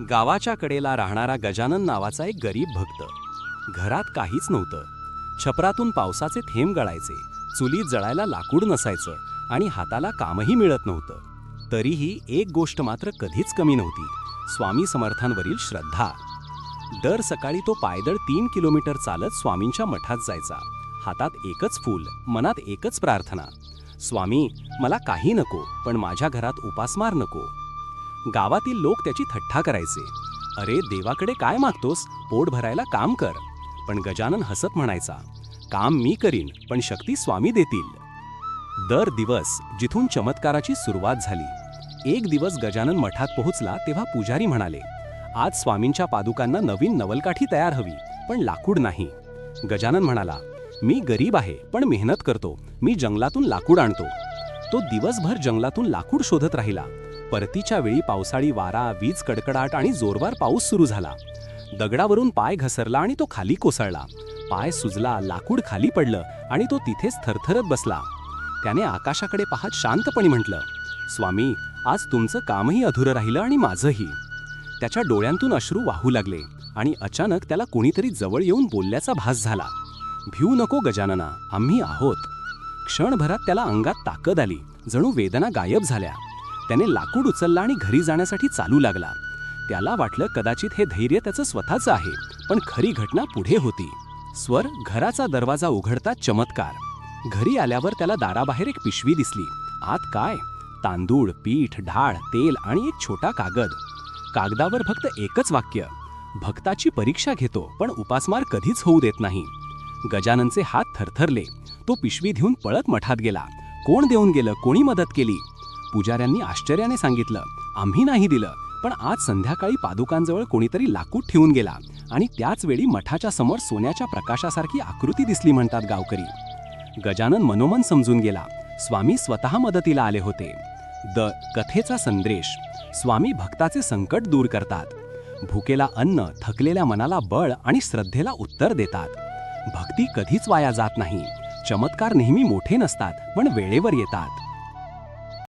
गावाच्या कडेला राहणारा गजानन नावाचा एक गरीब भक्त. घरात काहीच नव्हतं. छपरातून पावसाचे थेंब गळायचे. चुलीत जळायला लाकूड नसायचं आणि हाताला कामही मिळत नव्हतं. तरीही एक गोष्ट मात्र कधीच कमी नव्हती. स्वामी समर्थांवरील श्रद्धा. दर सकाळी तो पायदळ तीन किलोमीटर चालत स्वामींच्या मठात जायचा. हातात एकच फूल मनात एकच प्रार्थना. स्वामी मला काही नको पण माझ्या घरात उपासमार नको. गावातील लोक त्याची थट्टा करायचे. अरे देवाकडे काय मागतोस? पोट भरायला काम कर. पण गजानन हसत म्हणायचा काम मी करीन पण शक्ती स्वामी देतील. दर दिवस जिथून चमत्काराची सुरुवात झाली एक दिवस गजानन मठात पोहोचला तेव्हा पुजारी म्हणाले आज स्वामींच्या पादुकांना नवीन नवलकाठी तयार हवी पण लाकूड नाही. गजानन म्हणाला मी गरीब आहे पण मेहनत करतो. मी जंगलातून लाकूड आणतो. तो दिवसभर जंगलातून लाकूड शोधत राहिला. परतीच्या वेळी पावसाळी वारा वीज कडकडाट आणि जोरदार पाऊस सुरू झाला. दगडावरून पाय घसरला आणि तो खाली कोसळला. पाय सुजला लाकूड खाली पडलं आणि तो तिथेच थरथरत बसला. त्याने आकाशाकडे पाहत शांतपणे म्हटलं स्वामी आज तुमचं कामही अधुरं राहिलं आणि माझंही. त्याच्या डोळ्यांतून अश्रू वाहू लागले आणि अचानक त्याला कोणीतरी जवळ येऊन बोलल्याचा भास झाला. भिऊ नको गजानना आम्ही आहोत. क्षणभरात त्याला अंगात ताकद आली. जणू वेदना गायब झाल्या. त्याने लाकूड उचलला आणि घरी जाण्यासाठी चालू लागला. त्याला वाटलं कदाचित हे धैर्य त्याचं स्वतःचं आहे पण खरी घटना पुढे होती. स्वर घराचा दरवाजा उघडता चमत्कार. घरी आल्यावर त्याला दाराबाहेर एक पिशवी दिसली. आत काय? तांदूळ पीठ ढाळ तेल आणि एक छोटा कागद. कागदावर फक्त एकच वाक्य. भक्ताची परीक्षा घेतो पण उपासमार कधीच होऊ देत नाही. गजाननचे हात थरथरले. तो पिशवी घेऊन पळत मठात गेला. कोण देऊन गेलं? कोणी मदत केली? पुजाऱ्यांनी आश्चर्याने सांगितलं आम्ही नाही दिलं पण आज संध्याकाळी पादुकांजवळ कोणीतरी लाकूड ठेवून गेला आणि त्याच वेळी मठाच्या समोर सोन्याच्या प्रकाशासारखी आकृती दिसली म्हणतात गावकरी. गजानन मनोमन समजून गेला स्वामी स्वतः मदतीला आले होते. द कथेचा संदेश स्वामी भक्ताचे संकट दूर करतात. भुकेला अन्न थकलेल्या मनाला बळ आणि श्रद्धेला उत्तर देतात. भक्ती कधीच वाया जात नाही. चमत्कार नेहमी मोठे नसतात पण वेळेवर येतात.